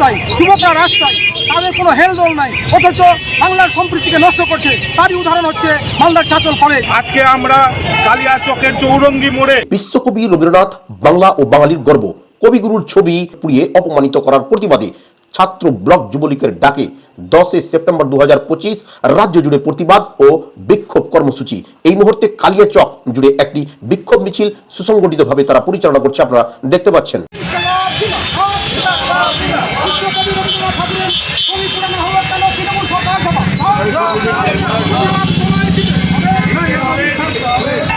রাস্তায় যুবকরা রাস্তায় তাদের কোনো হেলদোল নাই। অথচ বাংলার সম্প্রীতিকে নষ্ট করছে। তারই উদাহরণ হচ্ছে মালদার চাচল কলেজ আজকে আমরা কালিয়া চকের চৌরঙ্গি মোড়ে বিশ্বকবি রবীন্দ্রনাথ বাংলা ও বাঙালির গর্ব। কবিগুরুর ছবি পুড়িয়ে অপমানিত করার প্রতিবাদে ছাত্র ব্লক যুবলীগের ডাকে দশই সেপ্টেম্বর দু হাজার পঁচিশ রাজ্য জুড়ে প্রতিবাদ ও বিক্ষোভ কর্মসূচি। এই মুহূর্তে কালিয়াচক জুড়ে একটি বিক্ষোভ মিছিল সুসংগঠিতভাবে তারা পরিচালনা করছে। আপনারা দেখতে পাচ্ছেন।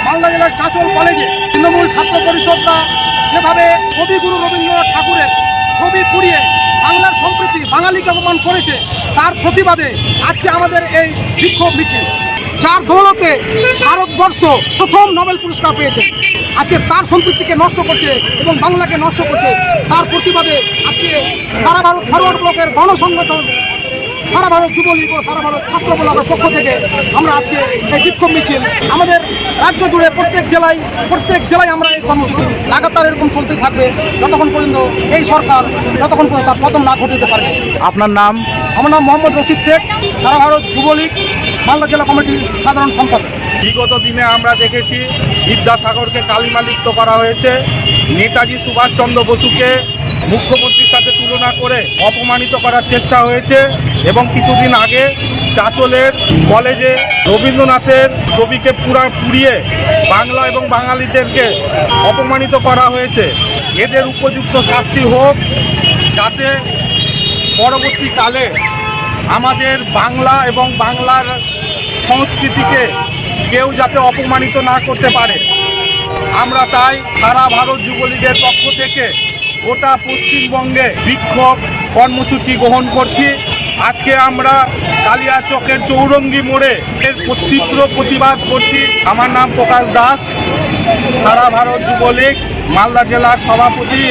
মালদা জেলার কলেজে তৃণমূল ছাত্র পরিষদরা যেভাবে কবিগুরু রবীন্দ্রনাথ ঠাকুরের ছবি পুড়িয়ে বাংলার সম্প্রীতি বাঙালিকে অপমান করেছে, তার প্রতিবাদে আজকে আমাদের এই বিক্ষোভ মিছিল। যার দৌলতে ভারতবর্ষ প্রথম নোবেল পুরস্কার পেয়েছে। আজকে তার সম্পৃক্তিকে নষ্ট করছে এবং বাংলাকে নষ্ট করছে, তার প্রতিবাদে আজকে সারা ভারত ফরওয়ার্ড ব্লকের গণসংগঠন সারা ভারত যুবলীগ ও সারা ভারত ছাত্র ব্লকের পক্ষ থেকে আমরা আজকে এই বিক্ষোভ মিছিল আমাদের রাজ্য জুড়ে প্রত্যেক জেলায় প্রত্যেক জেলায় আমরা এই কর্মসূচি লাগাতার এরকম চলতে থাকবে যতক্ষণ পর্যন্ত এই সরকার যতক্ষণ পর্যন্ত তার পতন না ঘটিতে পারবে আপনার নাম? আমার নাম মোহাম্মদ রশিদ শেখ সারা ভারত যুবলীগ মালদা জেলা কমিটির সাধারণ সম্পাদক। বিগত দিনে আমরা দেখেছি বিদ্যাসাগরকে কালিমালিপ্ত করা হয়েছে। নেতাজি সুভাষচন্দ্র বসুকে মুখ্যমন্ত্রীর সাথে তুলনা করে অপমানিত করার চেষ্টা হয়েছে এবং কিছুদিন আগে চাচলের কলেজে রবীন্দ্রনাথের ছবিকে পুরা পুড়িয়ে বাংলা এবং বাঙালিদেরকে অপমানিত করা হয়েছে। এদের উপযুক্ত শাস্তি হোক, যাতে পরবর্তীকালে আমাদের বাংলা এবং বাংলার সংস্কৃতিকে কেউ যাতে অপমানিত না করতে পারে। আমরা তাই সারা ভারত যুবলীগের পক্ষ থেকে গোটা পশ্চিমবঙ্গে বিক্ষোভ কর্মসূচি গ্রহণ করছি। আজকে আমরা কালিয়া চকের চৌরঙ্গি মোড়ে এর তীব্র প্রতিবাদ করছি। আমার নাম প্রকাশ দাস। সারা ভারত যুবলীগ, মালদা জেলার সভাপতি।